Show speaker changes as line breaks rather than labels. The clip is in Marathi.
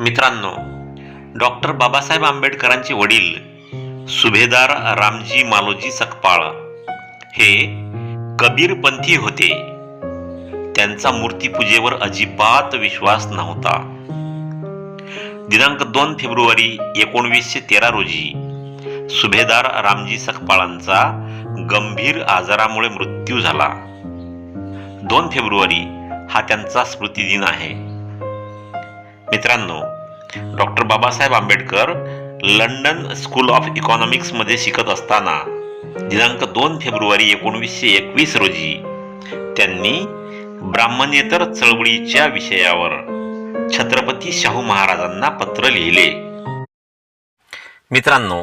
मित्रांनो डॉक्टर बाबासाहेब आंबेडकरांचे वडील सुभेदार रामजी मालोजी सकपाळ हे कबीरपंथी होते. त्यांचा मूर्तीपूजेवर अजिबात विश्वास नव्हता. दिनांक दोन फेब्रुवारी एकोणवीसशे तेरा रोजी सुभेदार रामजी सकपाळांचा गंभीर आजारामुळे मृत्यू झाला. दोन फेब्रुवारी हा त्यांचा स्मृतिदिन आहे. मित्रांनो doctor Babasaheb Ambedkar London school of इकॉनॉमिक्समध्ये शिकत असताना दिनांक दोन फेब्रुवारी एकोणवीसशे एकवीस रोजी त्यांनी ब्राह्मणेतर चळवळीच्या विषयावर छत्रपती शाहू महाराजांना पत्र लिहिले. मित्रांनो